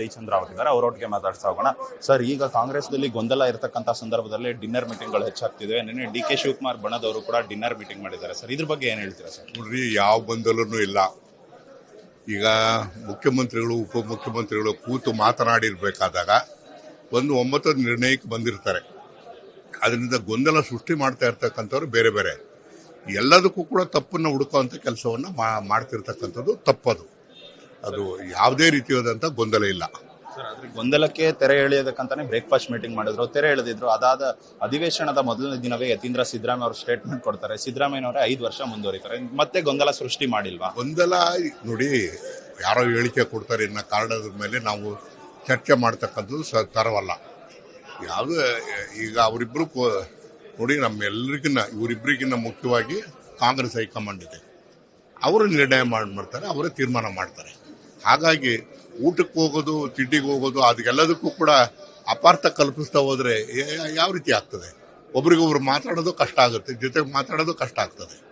ಜಯಚಂದ್ರ ಅವರಿದ್ದಾರೆ ಅವರೊಟ್ಟಿಗೆ ಮಾತಾಡ್ತಾ ಹೋಗೋಣ. ಸರ್, ಈಗ ಕಾಂಗ್ರೆಸ್ನಲ್ಲಿ ಗೊಂದಲ ಇರತಕ್ಕಂತ ಸಂದರ್ಭದಲ್ಲಿ ಡಿನ್ನರ್ ಮೀಟಿಂಗ್ಗಳು ಹೆಚ್ಚಾಗ್ತಿದೆ. ನಿನ್ನೆ ಡಿ ಕೆ ಶಿವಕುಮಾರ್ ಬಣದವರು ಕೂಡ ಡಿನ್ನರ್ ಮೀಟಿಂಗ್ ಮಾಡಿದ್ದಾರೆ. ಸರ್, ಇದ್ರ ಬಗ್ಗೆ ಏನು ಹೇಳ್ತೀರಾ ಸರ್? ನೋಡ್ರಿ, ಯಾವ ಗೊಂದಲನೂ ಇಲ್ಲ. ಈಗ ಮುಖ್ಯಮಂತ್ರಿಗಳು ಉಪ ಮುಖ್ಯಮಂತ್ರಿಗಳು ಕೂತು ಮಾತನಾಡಿರ್ಬೇಕಾದಾಗ ಒಂದು ಒಂಬತ್ತು ನಿರ್ಣಯಕ್ಕೆ ಬಂದಿರ್ತಾರೆ. ಅದರಿಂದ ಗೊಂದಲ ಸೃಷ್ಟಿ ಮಾಡ್ತಾ ಇರ್ತಕ್ಕಂಥವ್ರು ಬೇರೆ ಬೇರೆ. ಎಲ್ಲದಕ್ಕೂ ಕೂಡ ತಪ್ಪನ್ನ ಹುಡುಕುವಂಥ ಕೆಲಸವನ್ನು ಮಾಡ್ತಿರ್ತಕ್ಕಂಥದ್ದು ತಪ್ಪದು. ಅದು ಯಾವುದೇ ರೀತಿಯಾದಂಥ ಗೊಂದಲ ಇಲ್ಲ. ಗೊಂದಲಕ್ಕೆ ತೆರೆ ಎಳೆಯೋದಕ್ಕಂತಾನೆ ಬ್ರೇಕ್ಫಾಸ್ಟ್ ಮೀಟಿಂಗ್ ಮಾಡಿದ್ರು. ತೆರೆ ಎಳೆದಿದ್ರು. ಅದಾದ ಅಧಿವೇಶನದ ಮೊದಲನೇ ದಿನವೇ ಯತೀಂದ್ರ ಸಿದ್ದರಾಮಯ್ಯ ಅವರು ಸ್ಟೇಟ್ಮೆಂಟ್ ಕೊಡ್ತಾರೆ. ಸಿದ್ದರಾಮಯ್ಯನವರೇ ಐದು ವರ್ಷ ಮುಂದುವರಿತಾರೆ. ಮತ್ತೆ ಗೊಂದಲ ಸೃಷ್ಟಿ ಮಾಡಿಲ್ವಾ? ಗೊಂದಲ ನೋಡಿ ಯಾರೋ ಹೇಳಿಕೆ ಕೊಡ್ತಾರೆ ಇನ್ನ ಕಾರಣದ ಮೇಲೆ ನಾವು ಚರ್ಚೆ ಮಾಡ್ತಕ್ಕಂಥದ್ದು ಸ ತರವಲ್ಲ. ಯಾವುದು ಈಗ ಅವರಿಬ್ರು ಕೋ- ನೋಡಿ ನಮ್ಮೆಲ್ಲರಿಗಿನ್ನ ಇವರಿಬ್ಬರಿಗಿನ್ನ ಮುಖ್ಯವಾಗಿ ಕಾಂಗ್ರೆಸ್ ಹೈಕಮಾಂಡ್ ಇದೆ. ಅವರು ನಿರ್ಣಯ ಮಾಡಿ ಮಾಡ್ತಾರೆ ಅವರೇ ತೀರ್ಮಾನ ಮಾಡ್ತಾರೆ. ಹಾಗಾಗಿ ಊಟಕ್ಕೆ ಹೋಗೋದು ತಿಂಡಿಗೆ ಹೋಗೋದು ಅದಕ್ಕೆಲ್ಲದಕ್ಕೂ ಕೂಡ ಅಪಾರ್ಥ ಕಲ್ಪಿಸ್ತಾ ಹೋದರೆ ಯಾವ ರೀತಿ ಆಗ್ತದೆ? ಒಬ್ರಿಗೊಬ್ರು ಮಾತಾಡೋದು ಕಷ್ಟ ಆಗುತ್ತೆ ಜೊತೆಗೆ ಮಾತಾಡೋದು ಕಷ್ಟ ಆಗ್ತದೆ.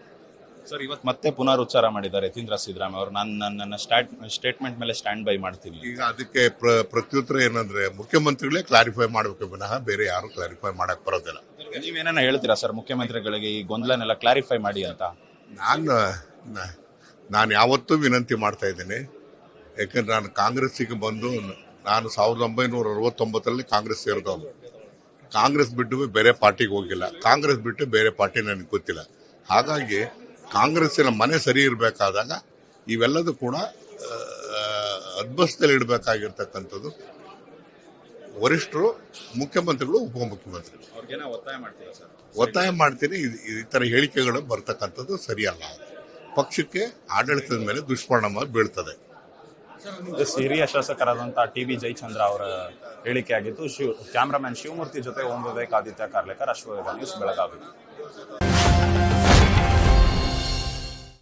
ಸರ್ ಇವತ್ತು ಮತ್ತೆ ಪುನರುಚ್ಚಾರ ಮಾಡಿದ್ದಾರೆ ಯತೀಂದ್ರ ಸಿದ್ದರಾಮಯ್ಯ ಅವರು. ನಾನು ನನ್ನ ಸ್ಟಾಟ್ ಸ್ಟೇಟ್ಮೆಂಟ್ ಮೇಲೆ ಸ್ಟ್ಯಾಂಡ್ ಬೈ ಮಾಡ್ತೀನಿ. ಈಗ ಅದಕ್ಕೆ ಪ್ರ- ಪ್ರತ್ಯುತ್ತರ ಏನಂದ್ರೆ ಮುಖ್ಯಮಂತ್ರಿಗಳೇ ಕ್ಲಾರಿಫೈ ಮಾಡಬೇಕು ವಿನಃ ಬೇರೆ ಯಾರು ಕ್ಲಾರಿಫೈ ಮಾಡಕ್ ಬರೋದಿಲ್ಲ. ನೀವೇನ ಹೇಳ್ತೀರಾ ಸರ್ ಮುಖ್ಯಮಂತ್ರಿಗಳಿಗೆ ಈ ಗೊಂದಲನೆಲ್ಲ ಕ್ಲಾರಿಫೈ ಮಾಡಿ ಅಂತ? ನಾನು ನಾನು ಯಾವತ್ತೂ ವಿನಂತಿ ಮಾಡ್ತಾ ಇದ್ದೀನಿ. ಯಾಕಂದ್ರೆ ನಾನು ಕಾಂಗ್ರೆಸ್ಸಿಗೆ ಬಂದು ನಾನು ಸಾವಿರದ ಒಂಬೈನೂರ ಅರವತ್ತೊಂಬತ್ತರಲ್ಲಿ ಕಾಂಗ್ರೆಸ್ ಸೇರಿದವನು. ಕಾಂಗ್ರೆಸ್ ಬಿಟ್ಟು ಬೇರೆ ಪಾರ್ಟಿಗೆ ಹೋಗಿಲ್ಲ. ಕಾಂಗ್ರೆಸ್ ಬಿಟ್ಟು ಬೇರೆ ಪಾರ್ಟಿ ನನಗೆ ಗೊತ್ತಿಲ್ಲ. ಹಾಗಾಗಿ ಕಾಂಗ್ರೆಸ್ಸಿನ ಮನೆ ಸರಿ ಇರಬೇಕಾದಾಗ ಇವೆಲ್ಲದೂ ಕೂಡ ಅದ್ಭಸ್ತದಲ್ಲಿ ಇಡಬೇಕಾಗಿರ್ತಕ್ಕಂಥದ್ದು ವರಿಷ್ಠರು ಮುಖ್ಯಮಂತ್ರಿಗಳು ಉಪಮುಖ್ಯಮಂತ್ರಿಗಳು ಒತ್ತಾಯ ಮಾಡ್ತೀನಿ. ಈ ಥರ ಹೇಳಿಕೆಗಳು ಬರ್ತಕ್ಕಂಥದ್ದು ಸರಿಯಲ್ಲ. ಪಕ್ಷಕ್ಕೆ ಆಡಳಿತದ ಮೇಲೆ ದುಷ್ಪರಿಣಾಮ ಬೀಳ್ತದೆ. ಹಿರಿಯ ಶಾಸಕರಾದಂತಹ ಟಿ ಬಿ ಜಯಚಂದ್ರ ಅವರ ಹೇಳಿಕೆ ಆಗಿತ್ತು. ಶಿವ್, ಕ್ಯಾಮ್ರಾಮನ್ ಶಿವಮೂರ್ತಿ ಜೊತೆ ಓಂ ವಿವೇಕ್ ಆದಿತ್ಯ ಕಾರ್ಲೇಕರ್ ಅಶ್ವವೇಧ ನ್ಯೂಸ್ ಬೆಳಗಾವಿ.